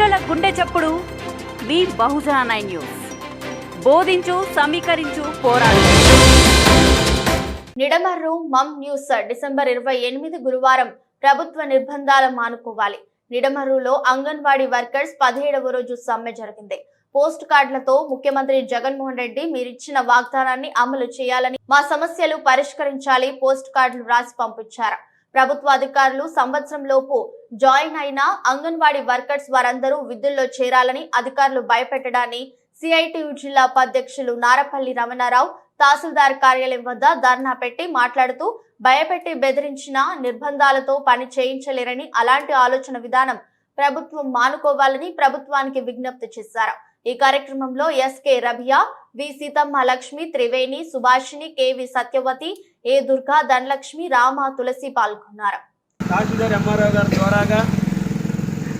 గుండె చప్పుడు మీ బహుజన nine news. బోధించు సమీకరించు పోరాడు. నిడమర్రు మమ్ న్యూస్ డిసెంబర్ ఇరవై ఎనిమిది గురువారం ప్రభుత్వ నిర్బంధాలు మానుకోవాలి. నిడమర్రులో అంగన్వాడీ వర్కర్స్ పదిహేడవ రోజు సమ్మె జరిగింది. పోస్ట్ కార్డులతో ముఖ్యమంత్రి జగన్మోహన్ రెడ్డి మీరిచ్చిన వాగ్దానాన్ని అమలు చేయాలని మా సమస్యలు పరిష్కరించాలి పోస్ట్ కార్డులు రాసి పంపించారు. ప్రభుత్వ అధికారులు సంవత్సరంలోపు జాయిన్ అయిన అంగన్వాడీ వర్కర్స్ వారందరూ విధుల్లో చేరాలని అధికారులు భయపెట్టడాన్ని సిఐటియు జిల్లా ఉపాధ్యక్షులు నారపల్లి రమణారావు తహసీల్దార్ కార్యాలయం వద్ద ధర్నా పెట్టి మాట్లాడుతూ భయపెట్టి బెదిరించిన నిర్బంధాలతో పని చేయించలేరని అలాంటి ఆలోచన విధానం ప్రభుత్వం మానుకోవాలని ప్రభుత్వానికి విజ్ఞప్తి చేశారు. ఈ కార్యక్రమంలో S K Rabiya V Seethamma Lakshmi Triveni Subhashini K V Satyavathi A Durga Dhanalakshmi Rama Tulasi పాల్గొన్నారు. తహసీల్దార్ ఎంఆర్ఓ గారి ద్వారాగా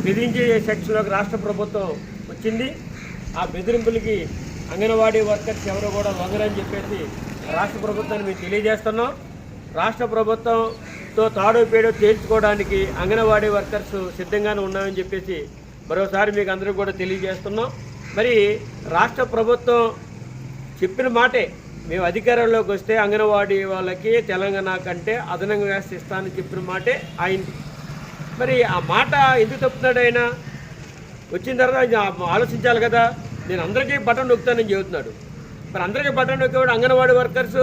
బెదిరించే సెక్షన్లోకి రాష్ట్ర ప్రభుత్వం వచ్చింది. ఆ బెదిరింపులకి అంగన్వాడీ వర్కర్స్ ఎవరు కూడా లొంగరని చెప్పేసి రాష్ట్ర ప్రభుత్వాన్ని మేము తెలియజేస్తున్నాం. రాష్ట్ర ప్రభుత్వంతో తాడో పేడో తేల్చుకోవడానికి అంగన్వాడీ వర్కర్స్ సిద్ధంగానే ఉన్నామని చెప్పేసి మరోసారి మీకు అందరూ కూడా తెలియజేస్తున్నాం. మరి రాష్ట్ర ప్రభుత్వం చెప్పిన మాటే మేము అధికారంలోకి వస్తే అంగన్వాడీ వాళ్ళకి తెలంగాణ కంటే అదనంగా వ్యవస్థ ఇస్తానని చెప్పిన మాటే అయింది. మరి ఆ మాట ఎందుకు తప్పుతున్నాడు ఆయన? వచ్చిన తర్వాత ఆలోచించాలి కదా. నేను అందరికీ బటన్ నొక్కుతానని చెబుతున్నాడు. మరి అందరికీ బటన్ నొక్కేవాడు అంగన్వాడీ వర్కర్స్.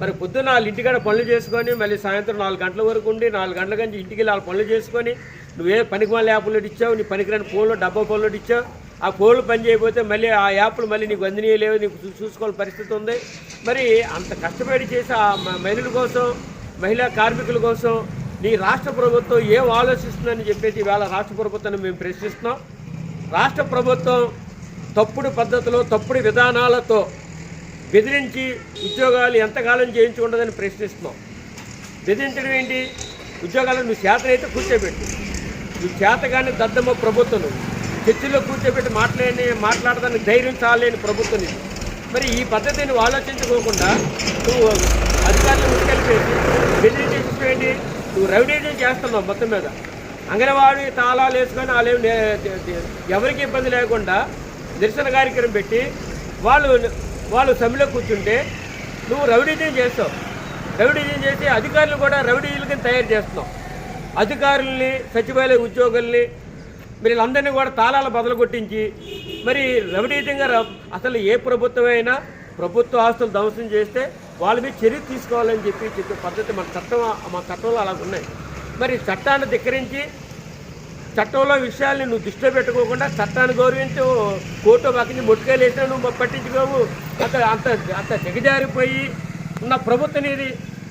మరి పొద్దున్న వాళ్ళ ఇంటికాడ పనులు చేసుకొని మళ్ళీ సాయంత్రం నాలుగు గంటల వరకు ఉండి నాలుగు గంటల నుంచి ఇంటికి వెళ్ళి వాళ్ళ పనులు చేసుకొని నువ్వే పనికి వాళ్ళ యాప్లో ఇచ్చావు? నీ పనికిరాని ఫోన్లో డబ్బా ఫోన్లో ఇచ్చావు? ఆ కోళ్ళు పని చేయకపోతే మళ్ళీ ఆ యాప్లు మళ్ళీ నీకు అందినీయలేవు నీకు చూ- చూసుకోవాల్సిన పరిస్థితి ఉంది. మరి అంత కష్టపడి చేసి ఆ మ- మహిళల కోసం మహిళా కార్మికుల కోసం నీ రాష్ట్ర ప్రభుత్వం ఏం ఆలోచిస్తుందని చెప్పేసి ఇవాళ రాష్ట్ర ప్రభుత్వాన్ని మేము ప్రశ్నిస్తున్నాం. రాష్ట్ర ప్రభుత్వం తప్పుడు పద్ధతిలో తప్పుడు విధానాలతో బెదిరించి ఉద్యోగాలు ఎంతకాలం చేయించుకుంటుందని ప్రశ్నిస్తున్నాం. బెదిరించడం ఏంటి? ఉద్యోగాలు నువ్వు చేతనైతే కూర్చోబెట్టు. నువ్వు చేతగానే దద్దమ్మ ప్రభుత్వం నువ్వు. చర్చిలో కూర్చోబెట్టి మాట్లాడి మాట్లాడడానికి ధైర్యం చాలేని ప్రభుత్వం ఇది. మరి ఈ పద్ధతిని నువ్వు ఆలోచించుకోకుండా నువ్వు అధికారులు ముందుకెళ్ళిపోయి బెదిరించేసి ఏంటి నువ్వు రౌడీజం చేస్తున్నావు మొత్తం మీద. అంగన్వాడి తాళాలు వేసుకొని వాళ్ళు ఎవరికి ఇబ్బంది లేకుండా నిరసన కార్యక్రమం పెట్టి వాళ్ళు వాళ్ళు సభలో కూర్చుంటే నువ్వు రౌడీజం చేస్తావు. రౌడీజం చేసి అధికారులు కూడా రౌడీజులకి తయారు చేస్తున్నావు. అధికారుల్ని సచివాలయ ఉద్యోగుల్ని మరి వీళ్ళందరినీ కూడా తాళాల బదులు కొట్టించి మరి రవిడీతంగా అసలు ఏ ప్రభుత్వమైనా ప్రభుత్వ ఆస్తులు ధ్వంసం చేస్తే వాళ్ళ మీద చర్య తీసుకోవాలని చెప్పి చెప్పే పద్ధతి మన చట్టం మా చట్టంలో అలా ఉన్నాయి. మరి చట్టాన్ని ధిక్కరించి చట్టంలో విషయాల్ని నువ్వు దృష్టిలో పెట్టుకోకుండా చట్టాన్ని గౌరవించు కోర్టు పక్కన మొట్టుకాయలు వేసినా నువ్వు పట్టించుకోవు. అంత అంత అంత దిగజారిపోయి ఉన్న ప్రభుత్వం ఇది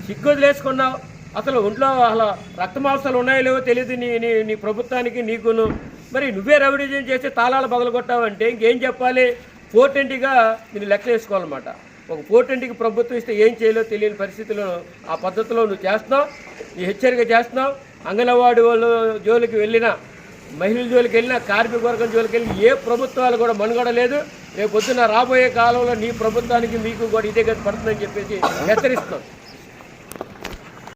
సిగ్గుదిలేసుకున్నావు. అసలు ఒంట్లో అసలు రక్తమాంసాలు ఉన్నాయో లేవో తెలియదు నీ నీ నీ ప్రభుత్వానికి నీకును. మరి నువ్వే రవిడిజం చేసి తాళాలు బదులుగొట్టావంటే ఇంకేం చెప్పాలి? ఫోర్ ట్వంటీగా నేను లెక్క వేసుకోవాలన్నమాట. ఒక ఫోర్ ట్వంటీకి ప్రభుత్వం ఇస్తే ఏం చేయాలో తెలియని పరిస్థితిలో ఆ పద్ధతిలో నువ్వు చేస్తున్నావు నీ హెచ్చరిక చేస్తున్నావు. అంగన్వాడీ వాళ్ళు జోలికి వెళ్ళినా మహిళల జోలికి వెళ్ళినా కార్మిక వర్గం జోలికి వెళ్ళిన ఏ ప్రభుత్వాలు కూడా మనుగడలేదు. రేపు పొద్దున్న రాబోయే కాలంలో నీ ప్రభుత్వానికి మీకు కూడా ఇదే గతి పడుతుందని చెప్పేసి హెచ్చరిస్తున్నాం.